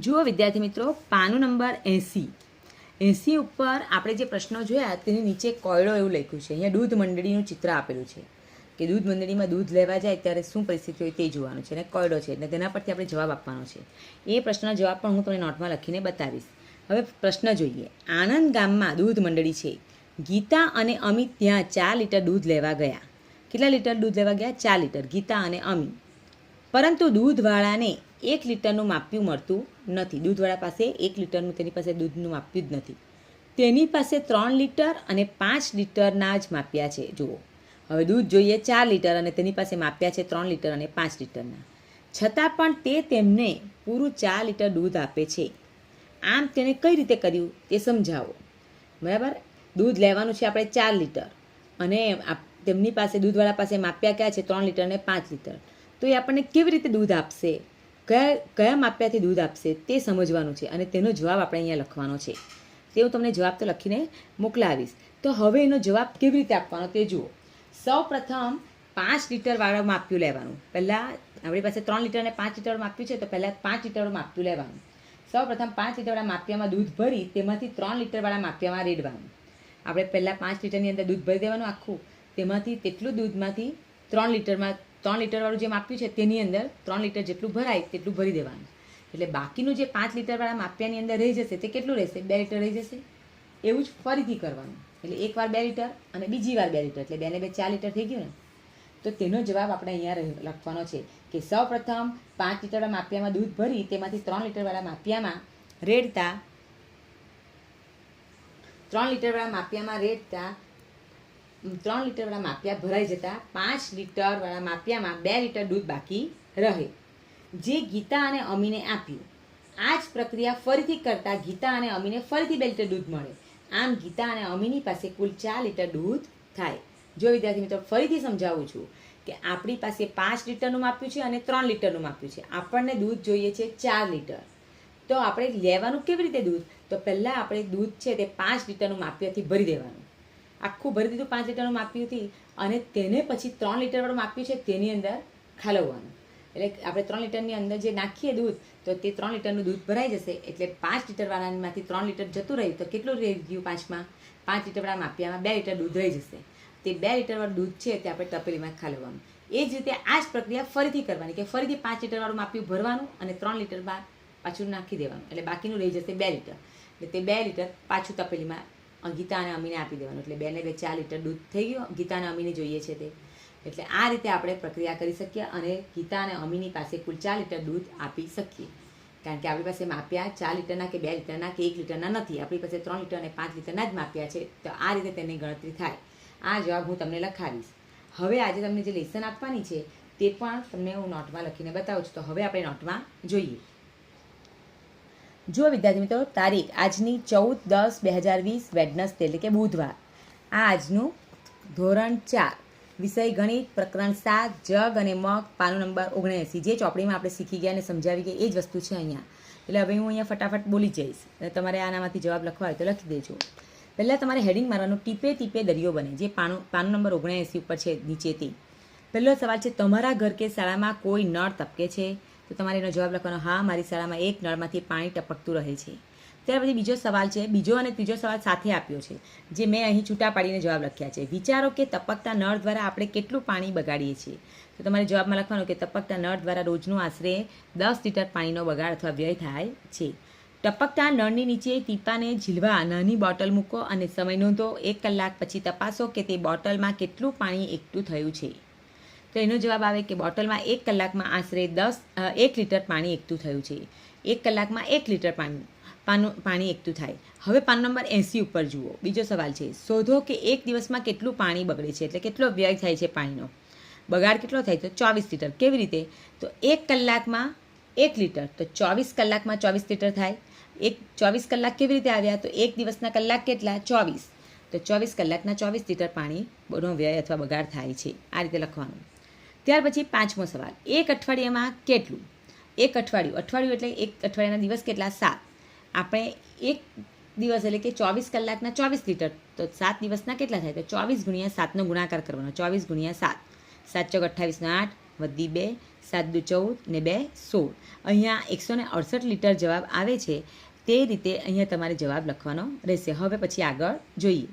જુઓ વિદ્યાર્થી મિત્રો, પાનું નંબર એંસી. એંસી ઉપર આપણે જે પ્રશ્નો જોયા, તેની નીચે કોયડો એવું લખ્યું છે. અહીંયા દૂધ મંડળીનું ચિત્ર આપેલું છે કે દૂધ મંડળીમાં દૂધ લેવા જાય ત્યારે શું પરિસ્થિતિ હોય તે જોવાનું છે અને કોયડો છે એટલે તેના પરથી આપણે જવાબ આપવાનો છે. એ પ્રશ્નનો જવાબ પણ હું તમને નોટમાં લખીને બતાવીશ. હવે પ્રશ્ન જોઈએ. આણંદ ગામમાં દૂધ મંડળી છે. ગીતા અને અમિત ત્યાં ચાર લીટર દૂધ લેવા ગયા. કેટલા લીટર દૂધ લેવા ગયા? ચાર લીટર. ગીતા અને અમિત. પરંતુ દૂધવાળાને એક લીટરનું માપ્યું મળતું નથી. દૂધવાળા પાસે એક લીટરનું, તેની પાસે દૂધનું માપ્યું જ નથી. તેની પાસે ત્રણ લીટર અને પાંચ લીટરના જ માપ્યા છે. જુઓ. હવે દૂધ જોઈએ ચાર લીટર અને તેની પાસે માપ્યા છે ત્રણ લીટર અને પાંચ લીટરના. છતાં પણ તે તેમને પૂરું ચાર લીટર દૂધ આપે છે. આમ તેણે કઈ રીતે કર્યું તે સમજાવો. બરાબર? દૂધ લેવાનું છે આપણે ચાર લીટર. અને તેમની પાસે, દૂધવાળા પાસે માપ્યા ક્યાં છે? ત્રણ લીટર અને પાંચ લીટર. તો એ આપણને કેવી રીતે દૂધ આપશે? કયા કયા માપ્યાથી દૂધ આપશે તે સમજવાનું છે અને તેનો જવાબ આપણે અહીંયા લખવાનો છે. તે હું તમને જવાબ તો લખીને મોકલાવીશ. તો હવે એનો જવાબ કેવી રીતે આપવાનો તે જુઓ. સૌ પ્રથમ પાંચ લીટરવાળું માપ્યું લેવાનું. પહેલાં આપણી પાસે ત્રણ લીટર અને પાંચ લીટર માપ્યું છે તો પહેલાં પાંચ લીટરનું માપ્યું લેવાનું. સૌ પ્રથમ પાંચ લીટરવાળા માપિયામાં દૂધ ભરી તેમાંથી ત્રણ લીટરવાળા માપિયામાં રેડવાનું. આપણે પહેલાં પાંચ લીટરની અંદર દૂધ ભરી દેવાનું આખું. તેમાંથી તેટલું દૂધમાંથી ત્રણ લીટરમાં ત્રણ લીટરવાળું જે માપ્યું છે તેની અંદર ત્રણ લીટર જેટલું ભરાય તેટલું ભરી દેવાનું. એટલે બાકીનું જે પાંચ લીટરવાળા માપિયાની અંદર રહી જશે તે કેટલું રહેશે? બે લીટર રહી જશે. એવું જ ફરીથી કરવાનું. એટલે એકવાર બે લીટર અને બીજી વાર બે લીટર. એટલે બેને બે ચાર લીટર થઈ ગયું ને? તો તેનો જવાબ આપણે અહીંયા લખવાનો છે કે સૌ પ્રથમ પાંચ લીટરવાળા માપિયામાં દૂધ ભરી તેમાંથી ત્રણ લીટરવાળા માપિયામાં રેડતા, ત્રણ લીટરવાળા માપિયામાં રેડતા ત્રણ લીટરવાળા માપિયા ભરાઈ જતા, પાંચ લીટરવાળા માપિયામાં બે લીટર દૂધ બાકી રહે. જે ગીતા અને અમીને આપ્યું. આ જ પ્રક્રિયા ફરીથી કરતા ગીતા અને અમીને ફરીથી બે લીટર દૂધ મળે. આમ ગીતા અને અમીની પાસે કુલ ચાર લીટર દૂધ થાય. જો વિદ્યાર્થી મિત્રો, ફરીથી સમજાવું છું કે આપણી પાસે પાંચ લીટરનું માપ્યું છે અને ત્રણ લીટરનું માપ્યું છે. આપણને દૂધ જોઈએ છે ચાર લીટર તો આપણે લેવાનું કેવી રીતે દૂધ? તો પહેલાં આપણે દૂધ છે તે પાંચ લીટરનું માપ્યાથી ભરી દેવાનું. આખું ભરી દીધું, પાંચ લીટરનું હતી અને તેને પછી ત્રણ લીટરવાળું માપ્યું છે તેની અંદર ખાલવવાનું એટલે આપણે ત્રણ લીટરની અંદર જે નાખીએ દૂધ, તો તે ત્રણ લીટરનું દૂધ ભરાઈ જશે. એટલે પાંચ લીટરવાળામાંથી ત્રણ લીટર જતું રહ્યું. તો કેટલું રહી ગયું પાંચમાં? પાંચ લીટરવાળા માપ્યામાં બે લીટર દૂધ રહી જશે. તે બે લીટરવાળું દૂધ છે તે આપણે તપેલીમાં ખાલવવાનું એ જ રીતે આ જ પ્રક્રિયા ફરીથી કરવાની કે ફરીથી પાંચ લીટરવાળું માપ્યું ભરવાનું અને ત્રણ લીટર બાદ પાછું નાખી દેવાનું. એટલે બાકીનું રહી જશે બે લીટર. એટલે તે બે લીટર પાછું તપેલીમાં ગીતા અને અમીને આપી દેવાનું. એટલે બેને બે ચાર લીટર દૂધ થઈ ગયું. ગીતા અને અમીને જોઈએ છે તે. એટલે આ રીતે આપણે પ્રક્રિયા કરી શકીએ અને ગીતા અને અમીની પાસે કુલ ચાર લીટર દૂધ આપી શકીએ. કારણ કે આપણી પાસે માપ્યા ચાર લીટરના કે બે લીટરના કે એક લીટરના નથી. આપણી પાસે ત્રણ લીટર અને પાંચ લીટરના જ માપ્યા છે. તો આ રીતે તેની ગણતરી થાય. આ જવાબ હું તમને લખાવીશ. હવે આજે તમને જે લેસન આપવાની છે તે પણ તમને હું નોટમાં લખીને બતાવું છું. તો હવે આપણે નોટમાં જોઈએ. જુઓ વિદ્યાર્થી મિત્રો, તારીખ આજની ચૌદ દસ બે હજાર વીસ, વેડનસડે એટલે કે બુધવાર. આ આજનું ધોરણ ચાર, વિષય ગણિત, પ્રકરણ સાત, જગ અને મગ, પાનો નંબર ઓગણએંસી. જે ચોપડીમાં આપણે શીખી ગયા અને સમજાવી ગયા, એ જ વસ્તુ છે અહીંયા. એટલે હવે હું અહીંયા ફટાફટ બોલી જઈશ. અને તમારે આનામાંથી જવાબ લખવા હોય તો લખી દેજો. પહેલાં તમારે હેડિંગ મારવાનું ટીપે ટીપે દરિયો બને, જે પાનો પાનો નંબર ઓગણએંસી ઉપર છે નીચેથી. પહેલો સવાલ છે, તમારા ઘર કે શાળામાં કોઈ નળ તપકે છે? તો તમારે એનો જવાબ લખવાનો, હા, મારી શાળામાં એક નળમાંથી પાણી ટપકતું રહે છે. ત્યાર પછી બીજો સવાલ છે, બીજો અને ત્રીજો સવાલ સાથે આપ્યો છે, જે મેં અહીં છૂટા પાડીને જવાબ લખ્યા છે. વિચારો કે ટપકતા નળ દ્વારા આપણે કેટલું પાણી બગાડીએ છીએ? તો તમારે જવાબમાં લખવાનું કે ટપકતા નળ દ્વારા રોજનું આશરે દસ લીટર પાણીનો બગાડ અથવા વ્યય થાય છે. ટપકતા નળની નીચે ટીપાને ઝીલવા, નાની બોટલ મૂકો અને સમય નોંધો એક કલાક પછી તપાસો કે તે બોટલમાં કેટલું પાણી એકઠું થયું છે. તો એનો જવાબ આવે કે બોટલમાં એક કલાકમાં આશરે દસ એક લીટર પાણી એકઠું થયું છે. એક કલાકમાં એક લીટર પાણી પાનું, પાણી એકઠું થાય. હવે પાન નંબર એંસી ઉપર જુઓ. બીજો સવાલ છે, શોધો કે એક દિવસમાં કેટલું પાણી બગડે છે, એટલે કેટલો વ્યય થાય છે પાણીનો? બગાડ કેટલો થાય તો ચોવીસ લીટર. કેવી રીતે? તો એક કલાકમાં એક લીટર. તો ચોવીસ કલાકમાં ચોવીસ લીટર થાય. એક, ચોવીસ કલાક કેવી રીતે આવ્યા? તો એક દિવસના કલાક કેટલા? ચોવીસ. તો ચોવીસ કલાકના ચોવીસ લીટર પાણીનો વ્યય અથવા બગાડ થાય છે. આ રીતે લખવાનું. ત્યાર પછી પાંચમો સવાલ. એક અઠવાડિયામાં કેટલું? એક અઠવાડિયું. અઠવાડિયું એટલે એક અઠવાડિયાના દિવસ કેટલા? સાત. આપણે એક દિવસ એટલે કે ચોવીસ કલાકના ચોવીસ લીટર. તો સાત દિવસના કેટલા થાય? તો ચોવીસ ગુણ્યા સાતનો ગુણાકાર કરવાનો. ચોવીસ ગુણ્યા સાત. સાત ચોક અઠ્ઠાવીસનો આઠ વધી બે. સાત દુ ચૌદ ને બે સોળ. અહીંયા એકસો ને અડસઠ લીટર જવાબ આવે છે. તે રીતે અહીંયા તમારે જવાબ લખવાનો રહેશે. હવે પછી આગળ જોઈએ.